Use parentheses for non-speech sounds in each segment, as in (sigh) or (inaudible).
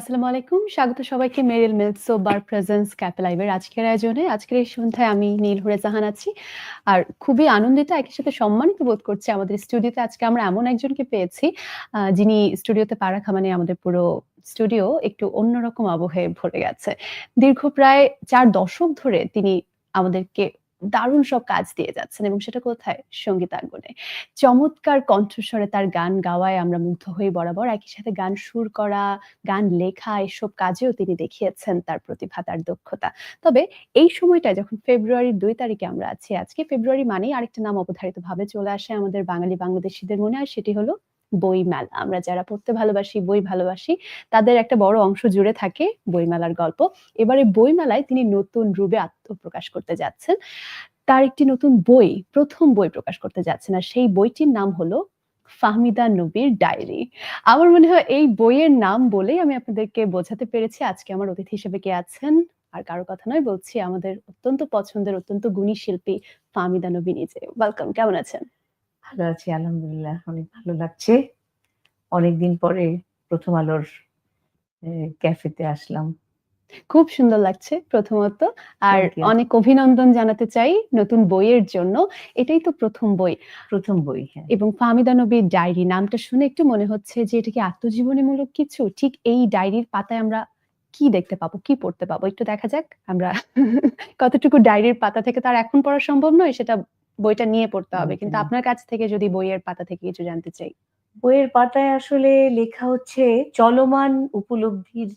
আসসালামু আলাইকুম। স্বাগত সবাইকে মেরিল প্রেজেন্স আজকের আয়োজনে। আজকের এই সন্ধ্যায় আমি নীল হুরে জাহান আছি আর খুবই আনন্দিত একই সাথে সম্মানিত বোধ করছি আমাদের স্টুডিওতে। আজকে আমরা এমন একজনকে পেয়েছি যিনি স্টুডিওতে পা রাখা মানে আমাদের পুরো স্টুডিও একটু অন্যরকম আবহে ভরে গেছে। দীর্ঘ প্রায় চার দশক ধরে তিনি আমাদেরকে দারুণ সব কাজ দিয়ে যাচ্ছেন এবং সেটা কোথায়? সঙ্গীতাঙ্গনে চমৎকার কণ্ঠস্বরে তার গান গাওয়ায় আমরা মুগ্ধ হয়ে বরাবর। একই সাথে গান সুর করা, গান লেখা, এসব কাজেও তিনি দেখিয়েছেন তার প্রতিভা, তার দক্ষতা। তবে এই সময়টায় যখন ফেব্রুয়ারির দুই তারিখে আমরা আছি, আজকে ফেব্রুয়ারি মানেই আরেকটা নাম অবধারিত ভাবে চলে আসে আমাদের বাঙালি বাংলাদেশিদের মনে, আর সেটি হলো বই মেলা আমরা যারা পড়তে ভালোবাসি, বই ভালোবাসি, তাদের একটা বড় অংশ জুড়ে থাকে বইমেলার গল্প। এবারে বইমেলায় তিনি নতুন রূপে আত্মপ্রকাশ করতে যাচ্ছেন। তার একটি নতুন বই, প্রথম বই প্রকাশ করতে যাচ্ছেন আর সেই বইটির নাম হলো ফাহমিদা নবীর ডায়েরি। আমার মনে হয় এই বইয়ের নাম বলেই আমি আপনাদেরকে বোঝাতে পেরেছি আজকে আমার অতিথি হিসেবে কে আছেন। আর কারও কথা নয়, বলছি আমাদের অত্যন্ত পছন্দের, অত্যন্ত গুণী শিল্পী ফাহমিদা নবী নিজে। ওয়েলকাম কেমন আছেন? ভালো আছি আলহামদুলিল্লাহ অনেক ভালো লাগছে। অনেকদিন পরে প্রথম আলোর ক্যাফেতে আসলাম। খুব সুন্দর লাগছে প্রথমত। আর অনেক অভিনন্দন জানাতে চাই নতুন বইয়ের জন্য। এটাই তো প্রথম বই। প্রথম বই হ্যাঁ। এবং ফাহমিদা নবীর ডায়েরি নামটা শুনে একটু মনে হচ্ছে যে এটা কি আত্মজীবনীমূলক কিছু? ঠিক এই ডায়েরির পাতায় আমরা কি দেখতে পাবো কি পড়তে পাবো? একটু দেখা যাক আমরা (laughs) কতটুকু ডায়েরির পাতা থেকে তার এখন পড়া সম্ভব নয় সেটা বইটা নিয়ে পড়তে হবে। কিন্তু আপনার কাছ থেকে যদি বইয়ের পাতা থেকে কিছু জানতে চাই। বইয়ের পাতায় আসলে লেখা হচ্ছে চলমান উপলব্ধির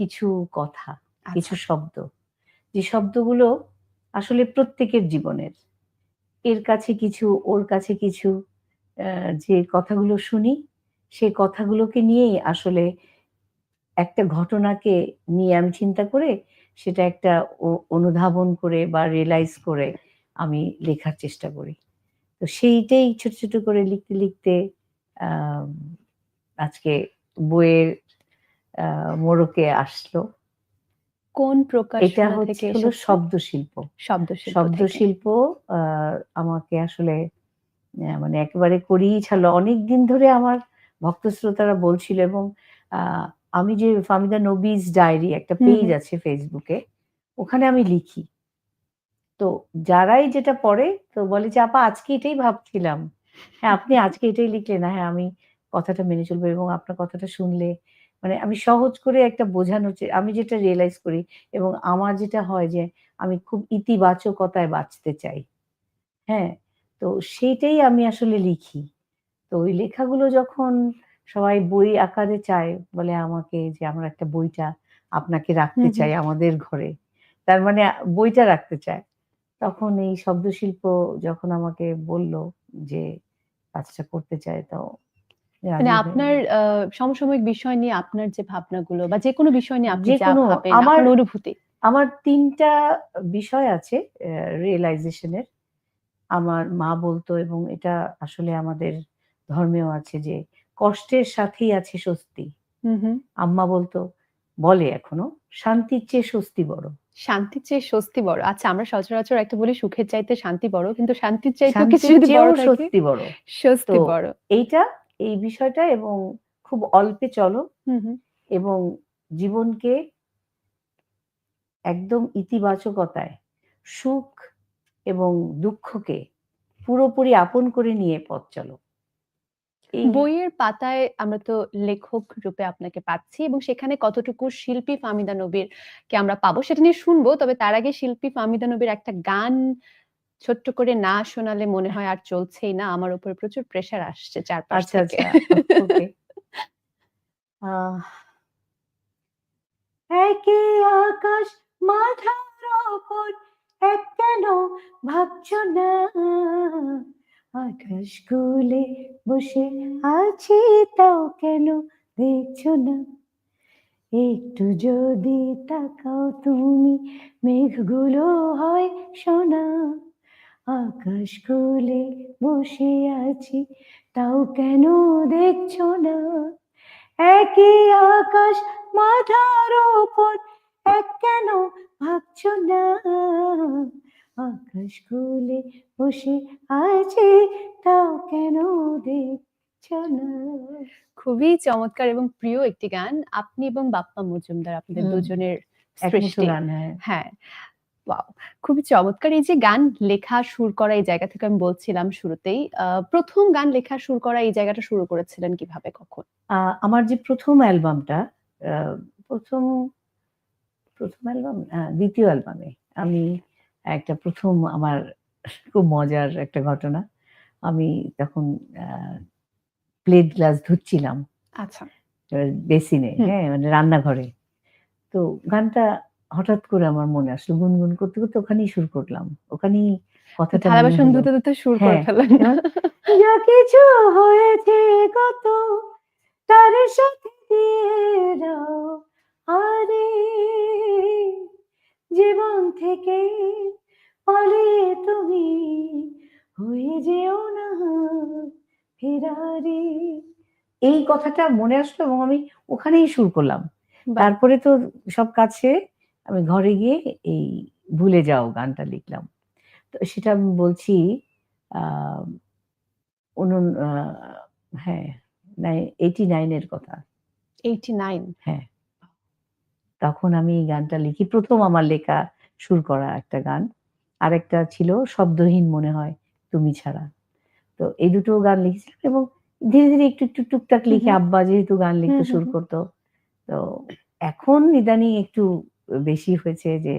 কিছু কথা কিছু আচ্ছা, শব্দ। যে শব্দগুলো আসলে প্রত্যেকের জীবনের। এর কাছে কিছু ওর কাছে কিছু যে কথাগুলো শুনি সেই কথাগুলোকে নিয়েই আসলে একটা ঘটনাকে নিয়ে আমি চিন্তা করে সেটা একটা অনুধাবন করে বা রিয়েলাইজ করে আমি লেখার চেষ্টা করি। তো সেইটাই ছোট ছোট করে লিখতে লিখতে আজকে বইয়ের মোড়কে আসলো। কোন প্রকার এটা হচ্ছে হলো শব্দ শিল্প শব্দ শিল্প শব্দ শিল্প আহ, আমাকে আসলে মানে একেবারে করিয়ে ছাড়লো। অনেক দিন ধরে আমার ভক্ত শ্রোতারা বলছিল এবং আহ, আমি যে ফামিদা নবীজ ডায়েরি একটা পেজ আছে ফেসবুকে ওখানে আমি লিখি। তো যারাই যেটা পড়ে তো বলে যে আপা আজকে এটাই ভাবছিলাম। হ্যাঁ আপনি আজকে এটাই লিখলেন। হ্যাঁ আমি কথাটা মেনে চলবো এবং আপনার কথাটা শুনলে মানে আমি সহজ করে একটা বোঝানোর আমি যেটা রিয়েলাইজ করি এবং আমার যেটা হয় যে আমি খুব ইতিবাচকতায় বাঁচতে চাই। হ্যাঁ তো সেইটাই আমি আসলে লিখি। তো ওই লেখাগুলো যখন সবাই বই আকারে চায় বলে আমাকে যে আমরা একটা বইটা আপনাকে রাখতে। চাই আমাদের ঘরে। তার মানে বইটা রাখতে চায়। তখন এই শব্দশিল্প যখন আমাকে বলল যে কাজটা করতে চায় তো মানে আপনার সমসাময়িক বিষয় নিয়ে আপনার যে ভাবনাগুলো বা যে কোনো বিষয় নিয়ে আপনি যা ভাবেন আমার অনুভূতি। আমার তিনটা বিষয় আছে রিয়েলাইজেশনের আমার মা বলতো এবং এটা আসলে আমাদের ধর্মেও আছে যে কষ্টের সাথেই আছে স্বস্তি। আম্মা বলতো বলে এখনও শান্তির চেয়ে স্বস্তি বড়। শান্তির চেয়ে স্বস্তি বড়। আচ্ছা আমরা সচরাচর একটা বলি সুখের চাইতে শান্তি বড় কিন্তু শান্তির চাইতেও কিছু যদি বড় স্বস্তি বড়। স্বস্তি বড়। এইটা এই বিষয়টা এবং খুব অল্পে চলো। হুম হুম। এবং জীবনকে একদম ইতিবাচকতায় সুখ এবং দুঃখকে পুরোপুরি আপন করে নিয়ে পথ চলো। এই বইয়ের পাতায় আমরা তো লেখক রূপে আপনাকে পাচ্ছি এবং সেখানে কতটুকু শিল্পী ফাহমিদা নবীর কে আমরা পাবো সেটা নিয়ে শুনব তবে তার আগে শিল্পী ফাহমিদা নবীর একটা গান ছোট্ট করে না শোনালে মনে হয় আর চলছেই না। আমার উপর প্রচুর প্রেসার আসছে চারপাশ আচ্ছা থেকে। আচ্ছা। আহ একই আকাশ মাথার ওপর এক কেন ভাবছ না? আকাশ খুলে বসে আছি তাও কেন দেখছ না? একটু যদি তাকাও তুমি, মেঘগুলো হয় সোনা। আকাশ খুলে বসে আছি, তাও কেন দেখছ না? একই আকাশ মাথার ওপর এক কেন ভাবছ না? আকাশ খুলে বসে আছে তাও কেন দেখছ না? খুবই চমৎকার এবং প্রিয় একটি গান। আপনি এবং বাপ্পা মজুমদার আপনাদের দুজনের সৃষ্টি। হ্যাঁ। হ্যাঁ। খুবই চমৎকার। এই যে গান লেখা সুর করা এই জায়গা থেকে আমি বলছিলাম শুরুতেই আহ, প্রথম গান লেখা সুর করা এই জায়গাটা শুরু করেছিলেন কীভাবে কখন? আহ, আমার যে প্রথম অ্যালবামটা প্রথম প্রথম অ্যালবাম দ্বিতীয় অ্যালবামে আমি একটা প্রথম আমার খুব মজার একটা ঘটনা। আমি তখন প্লেট গ্লাস ধুচ্ছিলাম। আচ্ছা। বেসিনে হ্যাঁ মানে রান্নাঘরে। তো গানটা হঠাৎ করে আমার মনে আসলো গুনগুন করতে করতে ওখানেই শুরু করলাম। ওখানেই কথাটা থালা বাসন ধুতে ধুতে সুর করে হ্যাঁ। যা কিছু হয়েছে কত তার সাথে দিয়ে দাও। আরে জীবন থেকে পালিয়ে তুমি হয়ে যেও না ফেরারি। এই কথাটা মনে আসলো এবং আমি ওখানেই শুরু করলাম। তারপরে তো সব কাছে আমি ঘরে গিয়ে এই ভুলে যাও গানটা লিখলাম। তো সেটা আমি বলছি হ্যাঁ এইটি নাইনের কথা। এইটি নাইন হ্যাঁ। তখন আমি এই গানটা লিখি। প্রথম আমার লেখা সুর করা একটা গান। আরেকটা ছিল শব্দহীন মনে হয় তুমি ছাড়া। তো এই দুটো গান লিখেছিলাম এবং ধীরে ধীরে একটু একটু টুকটাক লিখে। আব্বা যেহেতু গান লিখতে শুরু করতো তো এখন ইদানিং একটু বেশি হয়েছে যে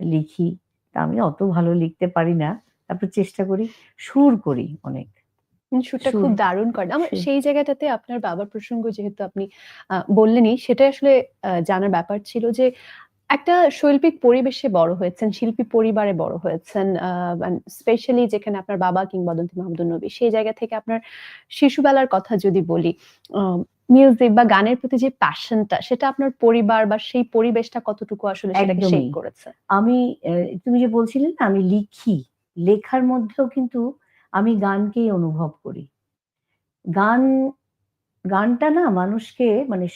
লিখি। তা আমি অত ভালো লিখতে পারি না। তারপর চেষ্টা করি সুর করি অনেক। উম, সুরটা খুব। দারুণ করেন আমার সুর। সেই জায়গাটাতে আপনার বাবার প্রসঙ্গ যেহেতু আপনি আহ, বললেনই সেটা আসলে আহ, জানার ব্যাপার ছিল যে একটা শৈল্পিক পরিবেশে বড় হয়েছেন শিল্পী পরিবারে বড় হয়েছেন স্পেশালি যেখানে আপনার বাবা কিংবদন্তি মাহমুদুল নবী সেই জায়গা থেকে আপনার শিশুবেলার কথা যদি বলি মিউজিক বা গানের প্রতি যে প্যাশনটা সেটা আপনার পরিবার বা সেই পরিবেশটা কতটুকু আসলে সেটাকে শেপ একদমই। করেছে আমি আহ, তুমি যে বলছিলে না আমি লিখি লেখার মধ্যেও কিন্তু আমি গানকেই অনুভব করি। গান গানটা না মানুষকে মানে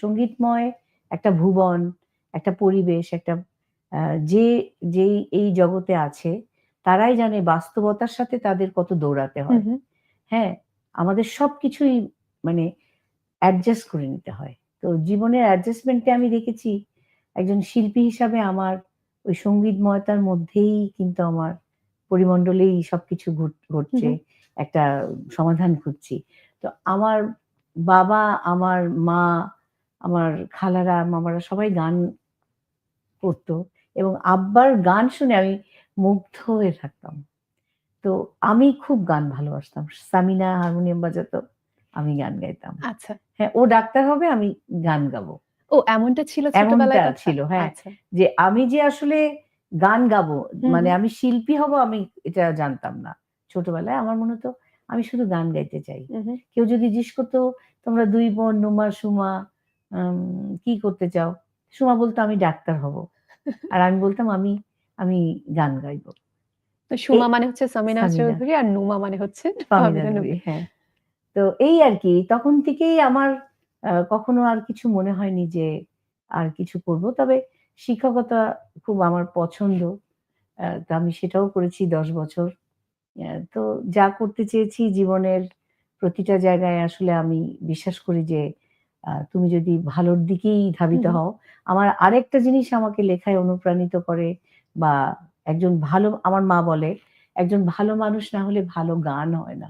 সঙ্গীতময় একটা ভুবন একটা পরিবেশ একটা যে যেই এই জগতে আছে তারাই জানে বাস্তবতার সাথে তাদের কত দৌড়াতে হয়। হ্যাঁ আমাদের সব কিছুই মানে অ্যাডজাস্ট করে নিতে হয়। তো জীবনের অ্যাডজাস্টমেন্টে আমি দেখেছি একজন শিল্পী হিসাবে আমার ওই সঙ্গীতময়তার মধ্যেই কিন্তু আমার পরিমণ্ডলেই সবকিছু ঘটছে একটা সমাধান খুঁজছি। তো আমার বাবা আমার মা আমার খালারা মামারা সবাই গান করতো এবং আব্বার গান শুনে আমি মুগ্ধ হয়ে থাকতাম। তো আমি খুব গান ভালোবাসতাম। সামিনা হারমোনিয়াম বাজাতো আমি গান গাইতাম। আচ্ছা। হ্যাঁ ও ডাক্তার হবে আমি গান গাবো। ও এমনটা ছিল ছোটবেলায় ছিল, হ্যাঁ। আচ্ছা। যে আমি যে আসলে গান গাবো। মানে আমি শিল্পী হব আমি এটা জানতাম না। ছোটবেলায় আমার মনে হতো আমি শুধু গান গাইতে চাই। কেউ যদি জিজ্ঞেস করতো তোমরা দুই বোন নুমা সুমা কি করতে চাও? সুমা বলতো আমি ডাক্তার হব। (laughs) আর আমি বলতাম আমি আমি গান গাইবো। তো সুমা মানে হচ্ছে সামিনা। চৌধুরী আর নুমা মানে হচ্ছে। হ্যাঁ। তো এই আর কি তখন থেকেই আমার কখনো আর কিছু মনে হয়নি যে আর কিছু করব। তবে শিক্ষকতা খুব আমার পছন্দ। তো আমি সেটাও করেছি দশ বছর। তো যা করতে চেয়েছি জীবনের প্রতিটা জায়গায় আসলে আমি বিশ্বাস করি যে আহ, তুমি যদি ভালোর দিকেই ধাবিত। হও আমার আরেকটা জিনিস আমাকে লেখায় অনুপ্রাণিত করে বা একজন ভালো আমার মা বলে একজন ভালো মানুষ না হলে ভালো গান হয় না।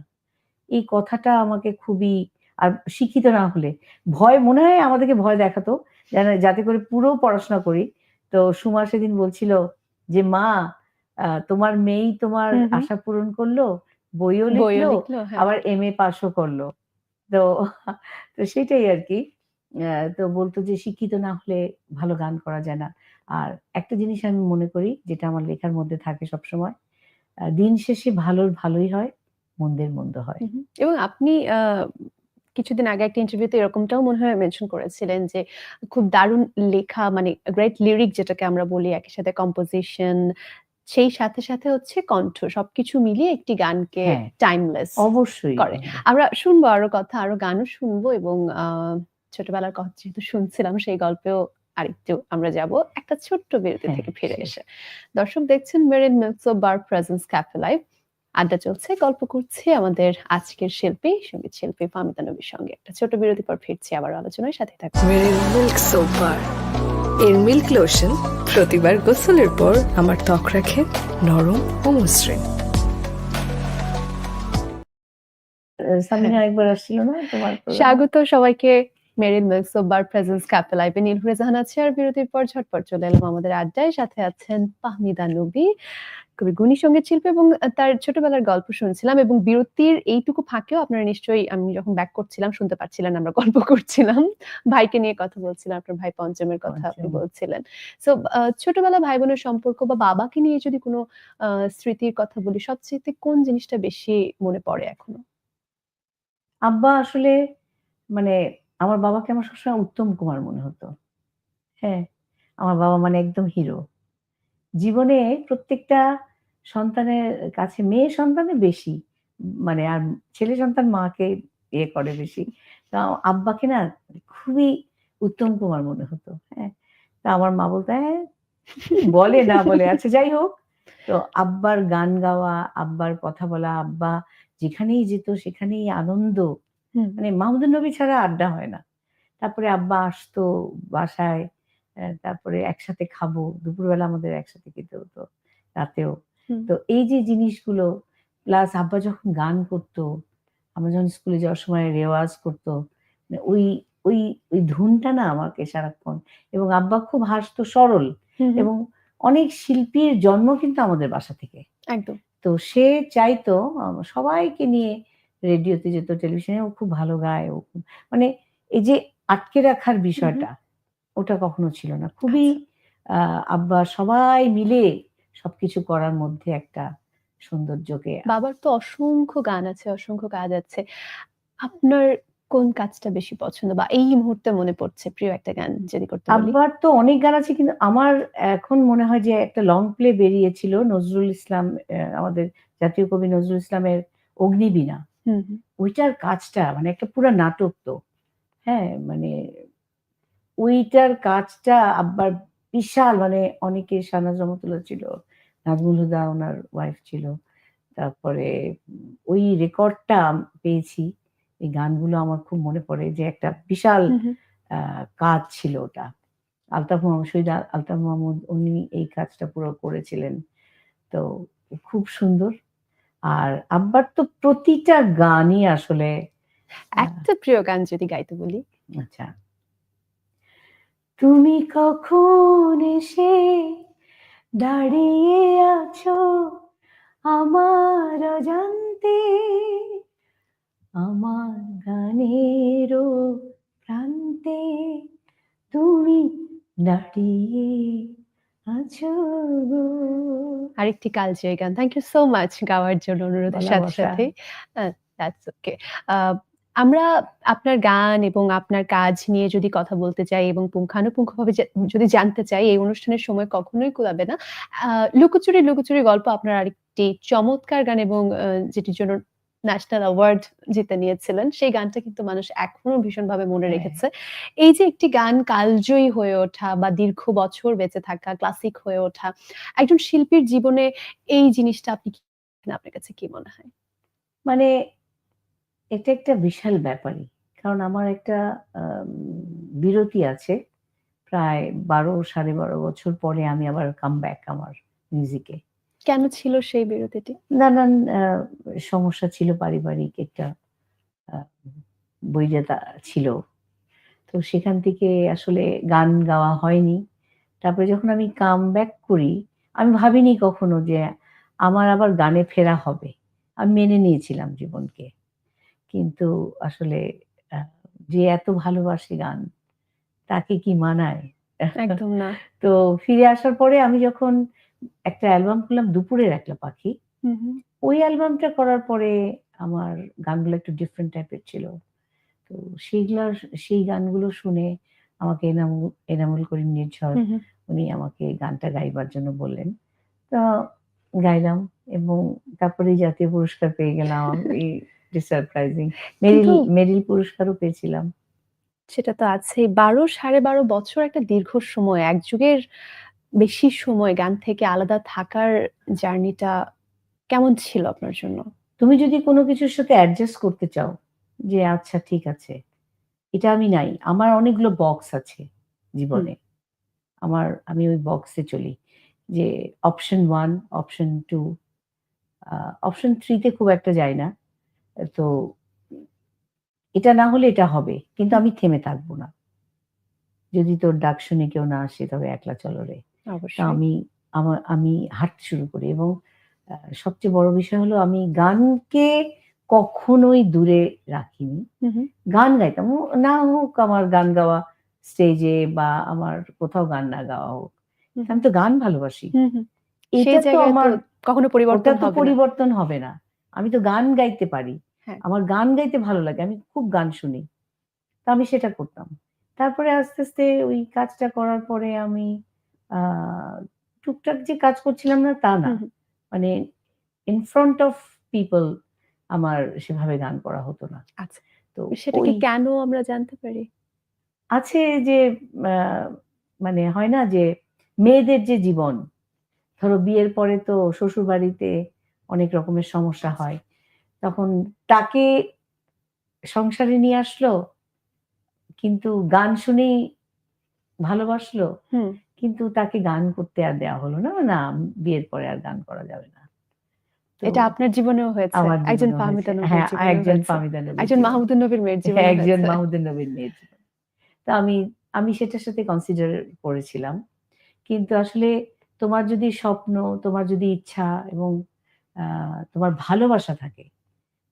এই কথাটা আমাকে খুবই আর শিক্ষিত না হলে ভয় মনে হয় আমাদেরকে ভয় দেখাতো যেন যাতে করে পুরো পড়াশোনা করি। তো সুমা সেদিন বলছিল যে মা তোমার মেয়েই তোমার। আশা পূরণ করল বইও লিখলো হ্যাঁ। আবার এম এ পাশও করল। তো তো সেটাই আর কি। আহ, তো বলতো যে শিক্ষিত না হলে ভালো গান করা যায় না। আর একটা জিনিস আমি মনে করি যেটা আমার লেখার মধ্যে থাকে সবসময় দিন শেষে ভালোর ভালোই হয় মন্দের মন্দ হয়। এবং আপনি আহ, কিছুদিন আগে একটা ইন্টারভিউতে এরকমটাও মনে হয় মেনশন করেছিলেন যে খুব দারুণ লেখা মানে গ্রেট লিরিক যেটাকে আমরা বলি একই সাথে কম্পোজিশন সেই সাথে সাথে হচ্ছে কণ্ঠ সবকিছু মিলিয়ে একটি গানকে হ্যাঁ। টাইমলেস অবশ্যই করে। আমরা শুনব আরও কথা আরও গানও শুনব এবং আহ, ছোটবেলার কথা যেহেতু শুনছিলাম সেই গল্পেও আরেকটু আমরা যাব একটা ছোট্ট বিরতি হ্যাঁ, থেকে ফিরে এসে দর্শক দেখছেন Meril mills of bar presents cafe live আড্ডা চলছে গল্প করছি আমাদের আজকের শিল্পী সংগীত শিল্পী ফামিতা নবীর সঙ্গে। একটা ছোট বিরতি পর ফিরছি আবার আলোচনায় সাথে মেরিল মিল্ক সোপ এর মিল্ক লোশন প্রতিবার গোসলের পর আমার ত্বক রাখে নরম ও মসৃণ। স্বাগত সবাইকে। Meril mills of bar presents cafe লাইভে নীলহুরে জাহান আছে আর বিরতির পর ঝটপট চলে এলাম আমাদের আড্ডায়। সাথে আছেন পাহমিদা নবী কবি গুণী সংগীত শিল্পী এবং তার ছোটবেলার গল্প শুনছিলাম এবং বিরতির এইটুকু ফাঁকেও আপনারা নিশ্চয়ই আমি যখন ব্যাক করছিলাম শুনতে পাচ্ছিলেন আমরা গল্প (laughs) করছিলাম। ভাইকে নিয়ে কথা বলছিলাম আপনার ভাই পঞ্চমের কথা আপনি বলছিলেন। সো ছোটবেলা ভাই বোনের সম্পর্ক বা বাবাকে নিয়ে যদি কোনো স্মৃতির কথা বলি সবচেয়ে কোন জিনিসটা বেশি মনে পড়ে এখনও? আব্বা আসলে মানে আমার বাবাকে আমার সবসময় উত্তম কুমার মনে হতো। হ্যাঁ আমার বাবা মানে একদম হিরো জীবনে প্রত্যেকটা সন্তানের কাছে মেয়ে সন্তানের বেশি মানে আর ছেলে সন্তান মাকে ইয়ে করে বেশি। তো আব্বাকে না খুবই উত্তম কুমার মনে হতো হ্যাঁ। তা আমার মা বলতো হ্যাঁ বলে না বলে আচ্ছা যাই হোক। তো আব্বার গান গাওয়া আব্বার কথা বলা আব্বা যেখানেই যেত সেখানেই আনন্দ। মানে মাহমুদুর নবী ছাড়া আড্ডা হয় না। তারপরে আব্বা আসতো বাসায় তারপরে একসাথে খাব দুপুরবেলা আমাদের একসাথে খেতে হতো রাতেও। তো এই যে জিনিসগুলো প্লাস আব্বা যখন গান করতো আমরা যখন স্কুলে যাওয়ার সময় রেওয়াজ করতো মানে ওই ওই ওই ধুনটা না আমাকে সারাক্ষণ এবং আব্বা খুব হাসতো সরল এবং অনেক শিল্পীর জন্ম কিন্তু আমাদের বাসা থেকে। একদম। তো সে চাইতো সবাইকে নিয়ে রেডিওতে যেত টেলিভিশনে ও খুব ভালো গায় ও মানে এই যে আটকে রাখার বিষয়টা ওটা কখনো ছিল না। খুবই আহ, আব্বা সবাই মিলে সবকিছু করার মধ্যে একটা সৌন্দর্যকে বাবার তো অসংখ্য গান আছে অসংখ্য কাজ আছে। আপনার কোন কাজটা বেশি পছন্দ বা এই মুহূর্তে মনে পড়ছে? প্রিয় একটা গান যদি করতে বলি। আব্বার তো অনেক গান আছে কিন্তু আমার এখন মনে হয় যে একটা লং প্লে বেরিয়েছিল নজরুল ইসলাম আমাদের জাতীয় কবি নজরুল ইসলামের অগ্নিবীণা। ওইটার কাজটা মানে একটা পুরো নাটক তো। হ্যাঁ মানে ওইটার কাজটা আব্বার বিশাল মানে অনেকে শাহনাজ রহমতুল্লাহ ছিল। নাজমুল হুদা ওনার ওয়াইফ ছিল। তারপরে ওই রেকর্ডটা পেয়েছি এই গানগুলো আমার খুব মনে পড়ে যে একটা বিশাল কাজ ছিল ওটা। আলতাফ মোহাম্মদ শহীদ আল- আলতাফ মাহমুদ উনি এই কাজটা পুরো করেছিলেন। তো খুব সুন্দর। আর আব্বার তো প্রতিটা গানই আসলে একটা প্রিয় গান যদি গাইতে বলি। আচ্ছা। তুমি কখন এসে দাঁড়িয়ে আছো আমার অজান্তে। আমার গানেরও প্রান্তে তুমি দাঁড়িয়ে আছো। আরেকটি কালজয়ী গান। থ্যাংক ইউ সো মাচ গাওয়ার জন্য অনুরোধের সাথে সাথে। দ্যাটস ওকে আমরা আপনার গান এবং আপনার কাজ নিয়ে যদি কথা বলতে চাই এবং পুঙ্খানুপুঙ্খভাবে যদি জানতে চাই এই অনুষ্ঠানের সময় কখনোই কুলাবে না। লুকোচুরি লুকোচুরি গল্প আপনার আরেকটি চমৎকার গান এবং যেটির জন্য ন্যাশনাল অ্যাওয়ার্ড জিতে নিয়েছিলেন। সেই গানটা কিন্তু মানুষ এখনও ভীষণভাবে মনে হ্যাঁ। রেখেছে। এই যে একটি গান কালজয়ী হয়ে ওঠা বা দীর্ঘ বছর বেঁচে থাকা ক্লাসিক হয়ে ওঠা একজন শিল্পীর জীবনে এই জিনিসটা আপনি কি আপনার কাছে কি মনে হয়? মানে এটা একটা বিশাল ব্যাপারই। কারণ আমার একটা বিরতি আছে প্রায় বারো সাড়ে বারো বছর পরে আমি আবার কাম ব্যাক আমার মিউজিকে কেন ছিল সেই বিরতিটি? নানান সমস্যা ছিল পারিবারিক একটা বৈরিতা ছিল। তো সেখান থেকে আসলে গান গাওয়া হয়নি। তারপরে যখন আমি কাম ব্যাক করি আমি ভাবিনি কখনো যে আমার আবার গানে ফেরা হবে। আমি মেনে নিয়েছিলাম জীবনকে। কিন্তু আসলে যে এত ভালোবাসি গান তাকে কি মানায় একদম না তো ফিরে আসার পরে আমি যখন একটা অ্যালবাম করলাম দুপুরের একটা পাখি। ওই অ্যালবামটা করার পরে আমার গানগুলো একটু ডিফারেন্ট টাইপের ছিল তো সেইগুলো সেই গানগুলো শুনে আমাকে এনামুল এনামুল করিম নির্ঝর। উনি আমাকে গানটা গাইবার জন্য বললেন তো গাইলাম এবং তারপরে জাতীয় পুরস্কার পেয়ে গেলাম এই সারপ্রাইজিং মেরিল মেরিল পুরস্কারও পেয়েছিলাম সেটা তো আছেই। ১২ সাড়ে ১২ বছর একটা দীর্ঘ সময়, এক যুগের বেশি সময় গান থেকে আলাদা থাকার জার্নিটা কেমন ছিল আপনার জন্য? তুমি যদি কোনো কিছুর সাথে অ্যাডজাস্ট করতে চাও যে আচ্ছা ঠিক আছে, এটা আমি নাই। আমার অনেকগুলো বক্স আছে জীবনে। আমার আমি ওই বক্সে চলি। যে option one option 2 uh option থ্রিতে খুব একটা যায় না। তো এটা না হলে এটা হবে। কিন্তু আমি থেমে থাকব না। যদি তোর ডাক শুনে কেউ না আসে তবে একলা চলো রে। আমি আমা আমি হাঁটতে শুরু করি এবং সবচেয়ে বড় বিষয় হলো আমি গানকে কখনোই দূরে রাখিনি। গান গাইতাম। না হোক আমার গান গাওয়া স্টেজে বা আমার কোথাও গান না গাওয়া হোক। আমি তো গান ভালোবাসি। এটা তো আমার কখনো পরিবর্তন পরিবর্তন হবে না। আমি তো গান গাইতে পারি। হ্যাঁ। আমার গান গাইতে ভালো লাগে। আমি খুব গান শুনি। তো আমি সেটা করতাম। তারপরে আস্তে, আস্তে ওই কাজটা করার পরে আমি টুকটাক যে কাজ করছিলাম না তা না। মানে in front of people আমার সেভাবে গান করা হতো না। আচ্ছা। তো সেটা কি কেন আমরা জানতে পারি? আছে যে মানে হয় না যে মেয়েদের যে জীবন, ধরো বিয়ের পরে তো শ্বশুরবাড়িতে অনেক রকমের সমস্যা হয়। তখন তাকে সংসারে নিয়ে আসলো, কিন্তু গান শুনেই ভালোবাসলো। কিন্তু তাকে গান করতে আর দেওয়া হলো না। না বিয়ের পরে আর গান করা যাবে না। এটা আপনার জীবনেও হয়েছে। একজন ফাহমিদা হ্যাঁ, একজন ফাহমিদা একজন জীবনে। মাহমুদুন নবীর মেয়ের জীবনে হ্যাঁ, একজন হয়েছে। নবীর মেয়ের তো আমি আমি সেটার সাথে কনসিডার করেছিলাম। কিন্তু আসলে তোমার যদি স্বপ্ন, তোমার যদি ইচ্ছা এবং তোমার ভালোবাসা থাকে,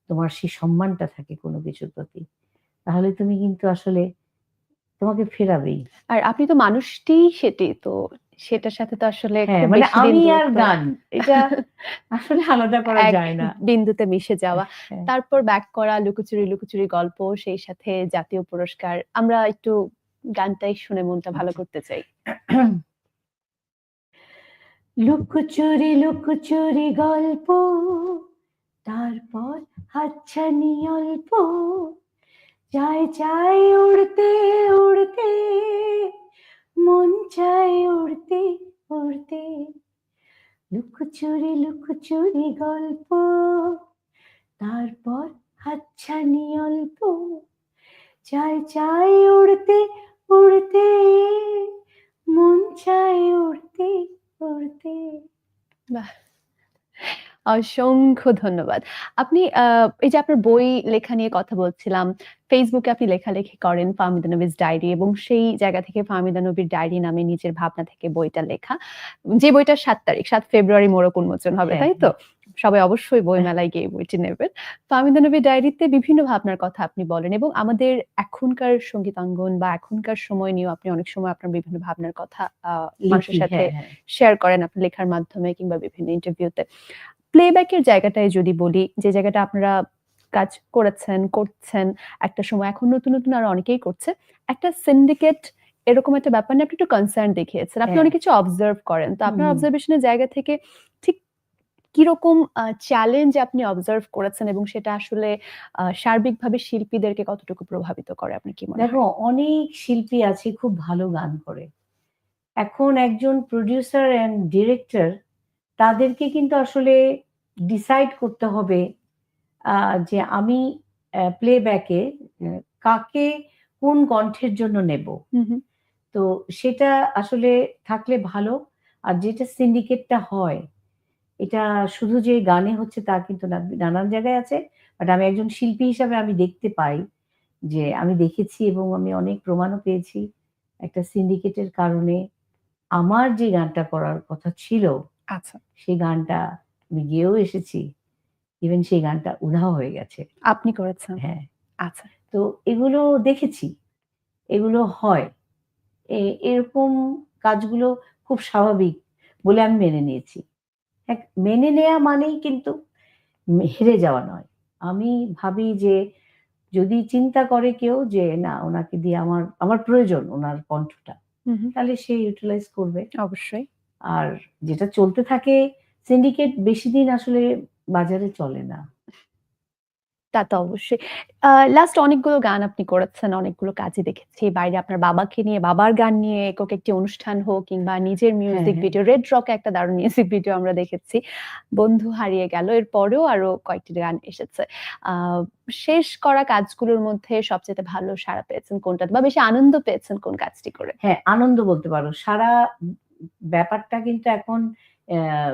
তোমার সেই সম্মানটা থাকে কোনো কিছুর প্রতি, তাহলে তুমি কিন্তু আসলে তোমাকে ফেরাবেই। আর আপনি তো মানুষটিই সেটি। তো সেটার সাথে তো আসলে হ্যাঁ, মানে আমি আর গান এটা (laughs) আসলে আলাদা করা যায় না। বিন্দুতে মিশে যাওয়া। (laughs) হ্যাঁ। তারপর ব্যাক করা লুকোচুরি, লুকোচুরি গল্প, সেই সাথে জাতীয় পুরস্কার। আমরা একটু গানটাই শুনে মনটা ভালো আচ্ছা। করতে চাই। (clears throat) লুকোচুরি, লুকোচুরি গল্প, তারপর হাতছানি অল্প, চায় চায় উড়তে উড়তে, মন চাই উড়তে উড়তে। লুকোচুরি, লুকোচুরি গল্প, তারপর হাতছানি অল্প, চায় চায় উড়তে উড়তে, মন চাই উড়তে উড়তে। বাহ! অসংখ্য ধন্যবাদ। আপনি এই যে আপনার বই লেখা নিয়ে কথা বলছিলাম। ফেসবুকে আপনি লেখালেখি করেন ফাহমিদা নবীস ডায়েরি এবং সেই জায়গা থেকে ফাহমিদা নবীর ডায়েরি নামে নিজের ভাবনা থেকে বইটা লেখা। যে বইটার সাত তারিখ সাত ফেব্রুয়ারি মোড়ক উন্মোচন হবে, হ্যাঁ, তাই তো? সবাই অবশ্যই বইমেলায় গিয়ে বইটি নেবেন। ফাহমিদা নবীর ডায়েরিতে বিভিন্ন ভাবনার কথা আপনি বলেন এবং আমাদের এখনকার সঙ্গীতাঙ্গন বা এখনকার সময় নিয়েও আপনি অনেক সময় আপনার বিভিন্ন ভাবনার কথা মানুষের সাথে হ্যাঁ, হ্যাঁ। শেয়ার করেন আপনার লেখার মাধ্যমে কিংবা বিভিন্ন ইন্টারভিউতে। প্লেব্যাক এর জায়গাটায় যদি বলি, যে জায়গাটা আপনারা কাজ করেছেন, করছেন, একটা সময় এখন নতুন, নতুন আরও অনেকেই করছে। একটা সিন্ডিকেট এরকম একটা ব্যাপার নিয়ে আপনি একটু কনসার্ন দেখিয়েছেন। আপনি হ্যাঁ। অনেক কিছু অবজার্ভ করেন। তো আপনার হুম। অবজারভেশন এর জায়গা থেকে ঠিক কীরকম চ্যালেঞ্জ আপনি অবজার্ভ করেছেন এবং সেটা আসলে সার্বিকভাবে শিল্পীদেরকে কতটুকু প্রভাবিত করে আপনি কি মনে দেখো অনেক শিল্পী আছে খুব ভালো গান করে। এখন একজন প্রোডিউসার অ্যান্ড ডিরেক্টর তাদেরকে কিন্তু আসলে ডিসাইড করতে হবে যে আমি প্লেব্যাকে কাকে কোন কণ্ঠের জন্য নেব। তো সেটা আসলে থাকলে ভালো। আর যেটা সিন্ডিকেটটা হয়, এটা শুধু যে গানে হচ্ছে তা কিন্তু না। নানান জায়গায় আছে। বাট আমি একজন শিল্পী হিসাবে আমি দেখতে পাই যে আমি দেখেছি এবং আমি অনেক প্রমাণও পেয়েছি। একটা সিন্ডিকেটের কারণে আমার যে গানটা করার কথা ছিল, আচ্ছা। সেই গানটা আমি গেয়েও এসেছি। ইভেন সেই গানটা উধাও হয়ে গেছে। আপনি করেছেন। হ্যাঁ। আচ্ছা। তো এগুলো দেখেছি। এগুলো হয়। এরকম কাজগুলো খুব স্বাভাবিক বলে আমি মেনে নিয়েছি। এক মেনে নেয়া মানেই কিন্তু হেরে যাওয়া নয়। আমি ভাবি যে যদি চিন্তা করে কেউ যে না ওনাকে দিয়ে আমার আমার প্রয়োজন ওনার কণ্ঠটা। তাহলে সে ইউটিলাইজ করবে। অবশ্যই। আর যেটা চলতে থাকে সিন্ডিকেট বেশি দিন আসলে বাজারে চলে না। তা তো অবশ্যই। লাস্ট অনেকগুলো গান আপনি করেছেন, অনেকগুলো কাজই দেখেছি। বাইরে আপনার বাবাকে নিয়ে, বাবার গান নিয়ে একক একটি অনুষ্ঠান হোক কিংবা নিজের মিউজিক। ভিডিও, 'রেড রক' একটা দারুণ মিউজিক ভিডিও আমরা দেখেছি। 'বন্ধু হারিয়ে গেল' এর পরেও আরও কয়েকটি গান এসেছে। শেষ করা কাজগুলোর মধ্যে সবচেয়ে ভালো সাড়া পেয়েছেন কোনটা বা বেশি আনন্দ পেয়েছেন কোন কাজটি করে? হ্যাঁ, আনন্দ বলতে পারো। সারা ব্যাপারটা কিন্তু এখন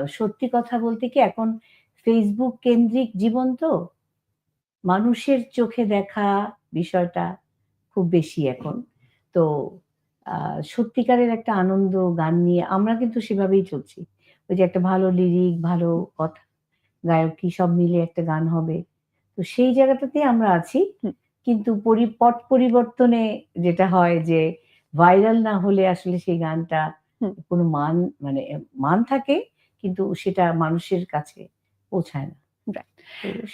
সত্যি কথা বলতে কি এখন ফেসবুক কেন্দ্রিক জীবন তো। মানুষের চোখে দেখা বিষয়টা খুব বেশি এখন। তো সত্যিকারের একটা আনন্দ গান নিয়ে আমরা কিন্তু সেভাবেই চলছি। ওই যে একটা ভালো লিরিক, ভালো কথা, গায়কী সব মিলে একটা গান হবে। তো সেই জায়গাটাতেই আমরা আছি। কিন্তু পরি পট পরিবর্তনে যেটা হয় যে ভাইরাল না হলে আসলে সেই গানটা। কোনো মান মানে মান থাকে কিন্তু সেটা মানুষের কাছে পৌঁছায় না। রাইট।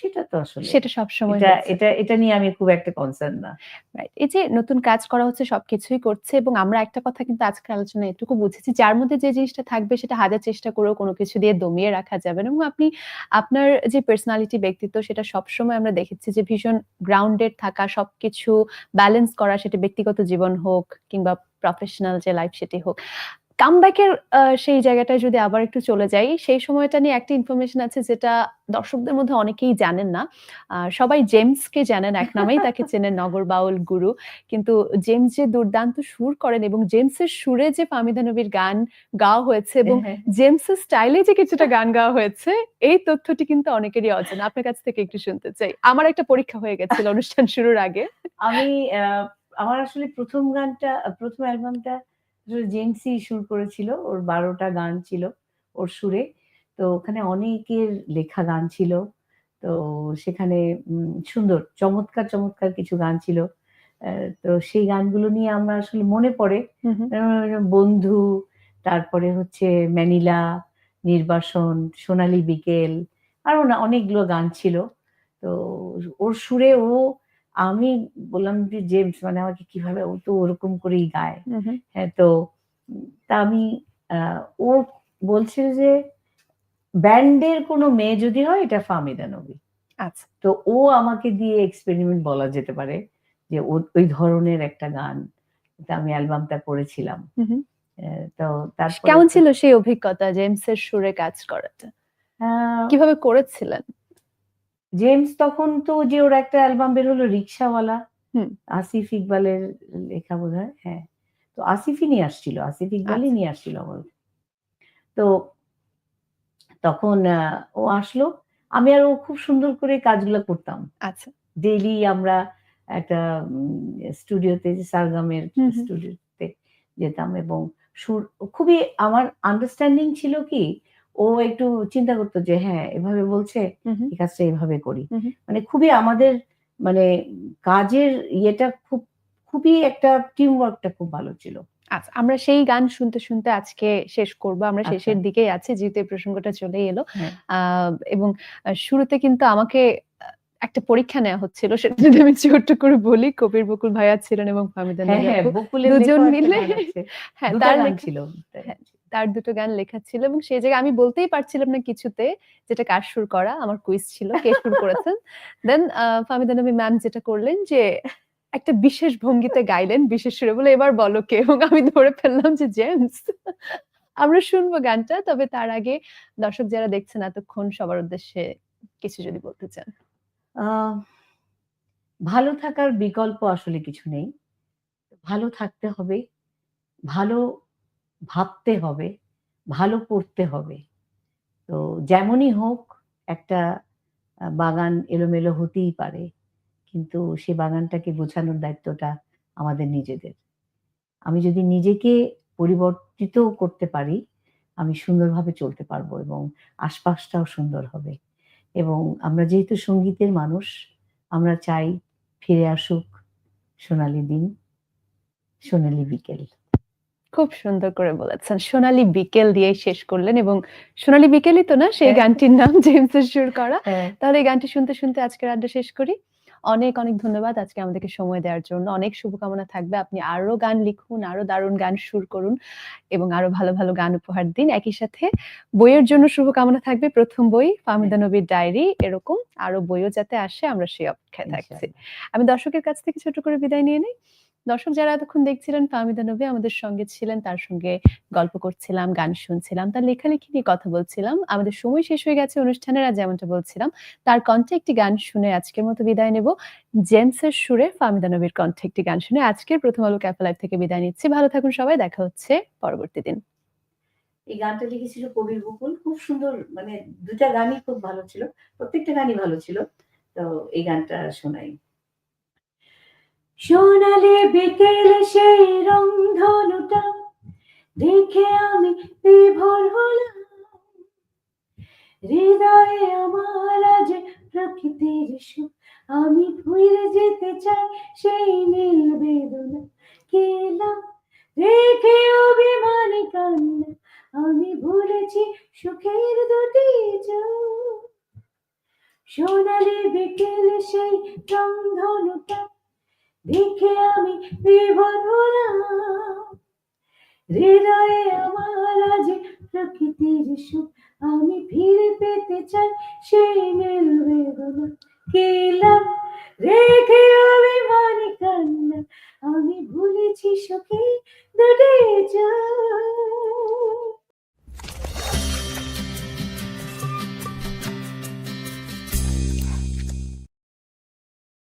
সেটা তো আসলে সেটা সবসময় এটা এটা এটা নিয়ে আমি খুব একটা কনসার্ন না। রাইট। এই যে নতুন কাজ করা হচ্ছে সবকিছুই করছে এবং আমরা একটা কথা কিন্তু আজকের আলোচনায় এটুকু বুঝেছি যার মধ্যে যে জিনিসটা থাকবে সেটা হাজার চেষ্টা করেও কোনো কিছু দিয়ে দমিয়ে রাখা যাবে না এবং আপনি আপনার যে পার্সোনালিটি ব্যক্তিত্ব সেটা সবসময় আমরা দেখেছি যে ভীষণ গ্রাউন্ডেড থাকা, সবকিছু ব্যালেন্স করা সেটা ব্যক্তিগত জীবন হোক কিংবা প্রফেশনাল যে লাইফ সেটি হোক। কামব্যাক এর সেই জায়গাটায় যদি আবার একটু চলে যাই, সেই সময়টা নিয়ে একটা ইনফরমেশন আছে যেটা দর্শকদের মধ্যে অনেকেই জানেন না। সবাই জেমসকে জানেন এক নামেই তাকে চেনেন নগর বাউল গুরু। কিন্তু জেমস যে দুর্দান্ত সুর করেন এবং জেমসের সুরে যে ফাহমিদা নবীর গান গাওয়া হয়েছে এবং হ্যাঁ। জেমসের স্টাইলে যে কিছুটা গান গাওয়া হয়েছে, এই তথ্যটি কিন্তু অনেকেরই অজানা। আপনার কাছ থেকে একটু শুনতে চাই। আমার একটা পরীক্ষা হয়ে গেছিল অনুষ্ঠান শুরুর আগে। আমি আমার আসলে প্রথম গানটা প্রথম অ্যালবামটা জেমসই সুর করেছিল। ওর বারোটা গান ছিল ওর সুরে। তো ওখানে অনেকের লেখা গান ছিল। তো সেখানে সুন্দর চমৎকার, চমৎকার কিছু গান ছিল। তো সেই গানগুলো নিয়ে আমার আসলে মনে পড়ে 'বন্ধু' তারপরে হচ্ছে 'ম্যানিলা', 'নির্বাসন', সোনালি বিকেল' আরও না অনেকগুলো গান ছিল। তো ওর সুরে ও আমি বললাম যে জেমস মানে আমাকে কীভাবে ও তো ওরকম করেই গায়। হ্যাঁ, তো তা আমি ও বলছিল যে ব্যান্ডের কোনো মেয়ে যদি হয় এটা ফাহমিদা নবী। আচ্ছা। তো ও আমাকে দিয়ে এক্সপেরিমেন্ট বলা যেতে পারে যে ওই ধরনের একটা গান। তা আমি অ্যালবামটা করেছিলাম। তো তারপরে কেমন ছিল সেই অভিজ্ঞতা জেমসের সুরে কাজ করাটা? কীভাবে করেছিলেন? জেমস তখন তো যে ওর একটা অ্যালবাম বের হলো রিক্সাওয়ালা হুম। আসিফ ইকবালের লেখা বোধহয়। হ্যাঁ। তো আসিফই নিয়ে আসছিল। আসিফ ইকবালই আচ্ছা। নিয়ে আসছিল আমার। তো তখন ও আসলো। আমি আর ও খুব সুন্দর করে কাজগুলো করতাম। আচ্ছা। ডেইলি আমরা একটা স্টুডিওতে সারগামের। স্টুডিওতে যেতাম এবং সুর খুবই আমার আন্ডারস্ট্যান্ডিং ছিল কি ও একটু চিন্তা করতো যে হ্যাঁ, এভাবে বলছে। এই কাজটা এভাবে করি। মানে খুবই আমাদের মানে কাজের ইয়েটা খুব খুবই একটা টিম ওয়ার্কটা খুব ভালো ছিল। আচ্ছা, আমরা সেই গান শুনতে, শুনতে আজকে শেষ করব। আমরা আচ্ছা। শেষের দিকেই আছি যেহেতু এই প্রসঙ্গটা চলে এলো। হ্যাঁ। এবং শুরুতে কিন্তু আমাকে একটা পরীক্ষা নেওয়া হচ্ছিল। সেটা যদি আমি ছোট্ট করে বলি, কবির বকুল ভাইয়া ছিলেন এবং ফাহমিদা হ্যাঁ, হ্যাঁ, দুজন মিলে হ্যাঁ, তার ছিল। তার দুটো গান লেখা ছিল এবং সেই জায়গায় আমি বলতেই পারছিলাম না কিছুতে যেটা কার সুর করা। আমার কুইজ ছিল কে সুর করেছেন। দেন ফাহমিদা নবী ম্যাম যেটা করলেন যে একটা বিশেষ ভঙ্গিতে গাইলেন বিশেষ সুরে বলে, "এবার বলো কে?" এবং আমি ধরে ফেললাম যে জেমস। আমরা শুনব গানটা। তবে তার আগে দর্শক যারা দেখছেন এতক্ষণ সবার উদ্দেশ্যে কিছু যদি বলতে চান। ভালো থাকার বিকল্প আসলে কিছু নেই। ভালো থাকতে হবে, ভালো ভাবতে হবে, ভালো পড়তে হবে। তো যেমনই হোক একটা বাগান এলোমেলো হতেই পারে। কিন্তু সে বাগানটাকে গোছানোর দায়িত্বটা আমাদের নিজেদের। আমি যদি নিজেকে পরিবর্তিত করতে পারি, আমি সুন্দরভাবে চলতে পারব এবং আশপাশটাও সুন্দর হবে। এবং আমরা যেহেতু সঙ্গীতের মানুষ, আমরা চাই ফিরে আসুক সোনালি দিন, সোনালি বিকেল। খুব সুন্দর করে বলেছেন। 'সোনালী বিকেল' দিয়েই শেষ করলেন এবং 'সোনালী বিকেলই' তো না সেই হ্যাঁ। গানটির নাম জেমসের সুর করা। হ্যাঁ। তাহলে এই গানটি শুনতে, শুনতে আজকের আড্ডা শেষ করি। অনেক, অনেক ধন্যবাদ আজকে আমাদেরকে সময় দেওয়ার জন্য। অনেক শুভকামনা থাকবে। আপনি আরও গান লিখুন, আরও দারুণ গান সুর করুন এবং আরও ভালো, ভালো গান উপহার দিন। একই সাথে বইয়ের জন্য শুভকামনা থাকবে। প্রথম বই ফাহমিদা নবীর ডায়েরি এরকম আরও বইও যাতে আসে আমরা সেই অপেক্ষায় থাকছি। আমি দর্শকের কাছ থেকে ছোট করে বিদায় নিয়ে নেই। দর্শক যারা এতক্ষণ দেখছিলেন ফাহমিদা নবী আমাদের সঙ্গে ছিলেন। তার সঙ্গে গল্প করছিলাম, গান শুনছিলাম। তার লেখালেখি নিয়ে কথা বলছিলাম। আমাদের সময় শেষ হয়ে গেছে অনুষ্ঠানের আর যেমনটা বলছিলাম তার কণ্ঠে একটি গান শুনে আজকের মতো বিদায় নেব। জেমসের সুরে ফাহমিদা নবীর কণ্ঠে একটি গান শুনে আজকের প্রথম আলো ক্যাফে লাইভ থেকে বিদায় নিচ্ছি। ভালো থাকুন সবাই। দেখা হচ্ছে পরবর্তী দিন। এই গানটা লিখেছিল কবির বকুল। খুব সুন্দর মানে ২ টা গানই খুব ভালো ছিল। প্রত্যেকটা গানই ভালো ছিল। তো এই গানটা শোনাই। সোনালি বিকেল সেই রংধনুটা দেখে আমি বিভোর হলাম। হৃদয়ে আমার আজ প্রকৃতির সুখ, আমি ভুলে যেতে চাই সেই নীল বেদনা। কেলাম রেখে অভিমানী কান্না, আমি ভুলেছি সুখের দুটি চোখ। সোনালি বিকেল সেই রংধনুটা দেখে আমি বিভোর হলাম। হৃদয়ে আমার আজ প্রকৃতির সুখ আমি ফিরে পেতে চাই, সেই নীল বেদনা কেলাম রেখে অভিমানী কান্না, আমি ভুলেছি সুখে, দুটি চোখ